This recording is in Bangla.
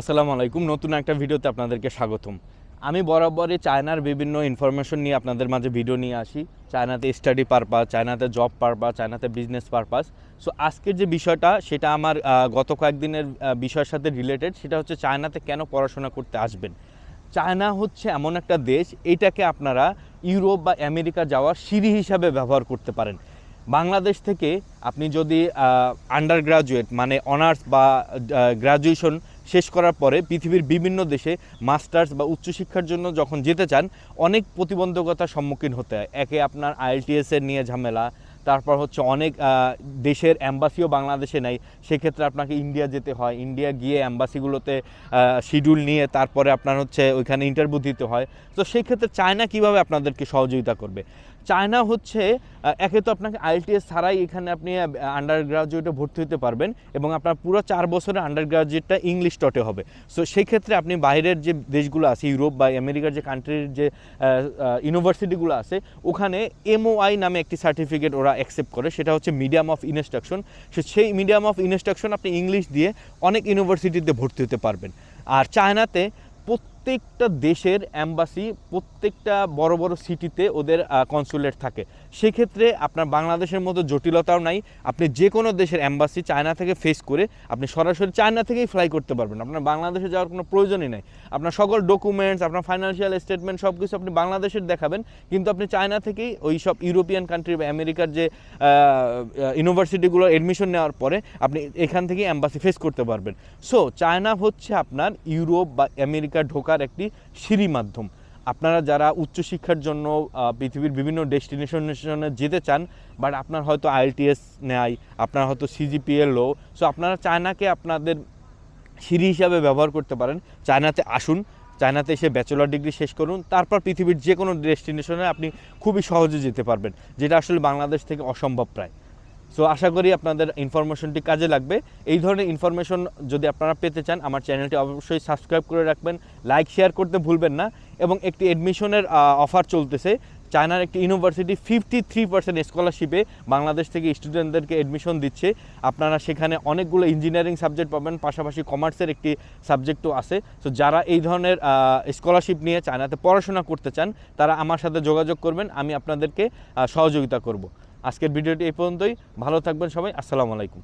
আসসালামু আলাইকুম। নতুন একটা ভিডিওতে আপনাদেরকে স্বাগতম। আমি বরাবরই চায়নার বিভিন্ন ইনফরমেশন নিয়ে আপনাদের মাঝে ভিডিও নিয়ে আসি। চায়নাতে স্টাডি পারপাস চায়নাতে জব পারপাস চায়নাতে বিজনেস পারপাস সো আজকের যে বিষয়টা, সেটা আমার গত কয়েকদিনের বিষয়ের সাথে রিলেটেড সেটা হচ্ছে চায়নাতে কেন পড়াশোনা করতে আসবেন? চায়না হচ্ছে এমন একটা দেশ, এটাকে আপনারা ইউরোপ বা আমেরিকা যাওয়ার সিঁড়ি হিসাবে ব্যবহার করতে পারেন। বাংলাদেশ থেকে আপনি যদি আন্ডার গ্রাজুয়েট মানে অনার্স বা গ্রাজুয়েশন শেষ করার পরে পৃথিবীর বিভিন্ন দেশে মাস্টার্স বা উচ্চশিক্ষার জন্য যখন যেতে চান, অনেক প্রতিবন্ধকতার সম্মুখীন হতে হয়। একে আপনার আইএলটিএস এর নিয়ে ঝামেলা তারপর হচ্ছে অনেক দেশের অ্যাম্বাসিও বাংলাদেশে নেই। সেক্ষেত্রে আপনাকে ইন্ডিয়া যেতে হয়। ইন্ডিয়া গিয়ে অ্যাম্বাসিগুলোতে শিডিউল নিয়ে তারপরে আপনার হচ্ছে ওইখানে ইন্টারভিউ দিতে হয়। তো সেই ক্ষেত্রে চায়না কীভাবে আপনাদেরকে সহযোগিতা করবে? চায়না হচ্ছে একে তো আপনাকে আইএলটিএস ছাড়াই এখানে আপনি আন্ডার গ্রাজুয়েটে ভর্তি হতে পারবেন এবং আপনার পুরো চার বছরের আন্ডার গ্রাজুয়েটটা ইংলিশ টটে হবে। সো সেই ক্ষেত্রে আপনি বাইরের যে দেশগুলো আছে ইউরোপ বা আমেরিকার যে কান্ট্রির যে ইউনিভার্সিটিগুলো আছে, ওখানে এমওআই নামে একটি সার্টিফিকেট ওরা অ্যাকসেপ্ট করে, সেটা হচ্ছে মিডিয়াম অফ ইনস্ট্রাকশন সেই মিডিয়াম অফ ইনস্ট্রাকশন আপনি ইংলিশ দিয়ে অনেক ইউনিভার্সিটিতে ভর্তি হতে পারবেন। আর চায়নাতে প্রত্যেকটা দেশের অ্যাম্বাসি প্রত্যেকটা বড় বড় সিটিতে ওদের কনসুলেট থাকে। সেক্ষেত্রে আপনার বাংলাদেশের মতো জটিলতাও নাই। আপনি যে কোনো দেশের অ্যাম্বাসি চায়না থেকে ফেস করে আপনি সরাসরি চায়না থেকেই ফ্লাই করতে পারবেন। আপনার বাংলাদেশে যাওয়ার কোনো প্রয়োজনই নাই। আপনার সকল ডকুমেন্টস আপনার ফাইন্যান্সিয়াল স্টেটমেন্ট সব কিছু আপনি বাংলাদেশের দেখাবেন। কিন্তু আপনি চায়না থেকেই ওই সব ইউরোপিয়ান কান্ট্রি বা আমেরিকার যে ইউনিভার্সিটিগুলো এডমিশন নেওয়ার পরে আপনি এখান থেকে অ্যাম্বাসি ফেস করতে পারবেন। সো চায়না হচ্ছে আপনার ইউরোপ বা আমেরিকা ঢোকার একটি সিঁড়ি মাধ্যম। আপনারা যারা উচ্চশিক্ষার জন্য পৃথিবীর বিভিন্ন ডেস্টিনেশনে যেতে চান, বাট আপনার হয়তো আইএলটিএস নেয় আপনার হয়তো সিজিপিএ লো সো আপনারা চায়নাকে আপনাদের সিঁড়ি হিসাবে ব্যবহার করতে পারেন। চায়নাতে আসুন, চায়নাতে এসে ব্যাচেলর ডিগ্রি শেষ করুন, তারপর পৃথিবীর যে কোনো ডেস্টিনেশনে আপনি খুবই সহজে যেতে পারবেন, যেটা আসলে বাংলাদেশ থেকে অসম্ভব প্রায়। সো আশা করি আপনাদের ইনফরমেশনটি কাজে লাগবে। এই ধরনের ইনফরমেশন যদি আপনারা পেতে চান, আমার চ্যানেলটি অবশ্যই সাবস্ক্রাইব করে রাখবেন লাইক শেয়ার করতে ভুলবেন না এবং একটি অ্যাডমিশনের অফার চলতেছে। চায়নার একটি ইউনিভার্সিটি ফিফটি থ্রি পার্সেন্ট স্কলারশিপে বাংলাদেশ থেকে স্টুডেন্টদেরকে অ্যাডমিশন দিচ্ছে। আপনারা সেখানে অনেকগুলো ইঞ্জিনিয়ারিং সাবজেক্ট পাবেন, পাশাপাশি কমার্সের একটি সাবজেক্টও আছে। তো যারা এই ধরনের স্কলারশিপ নিয়ে চায়নাতে পড়াশোনা করতে চান, তারা আমার সাথে যোগাযোগ করবেন, আমি আপনাদেরকে সহযোগিতা করব। আজকের ভিডিওটি এই পর্যন্তই। ভালো থাকবেন সবাই। আসসালামু আলাইকুম।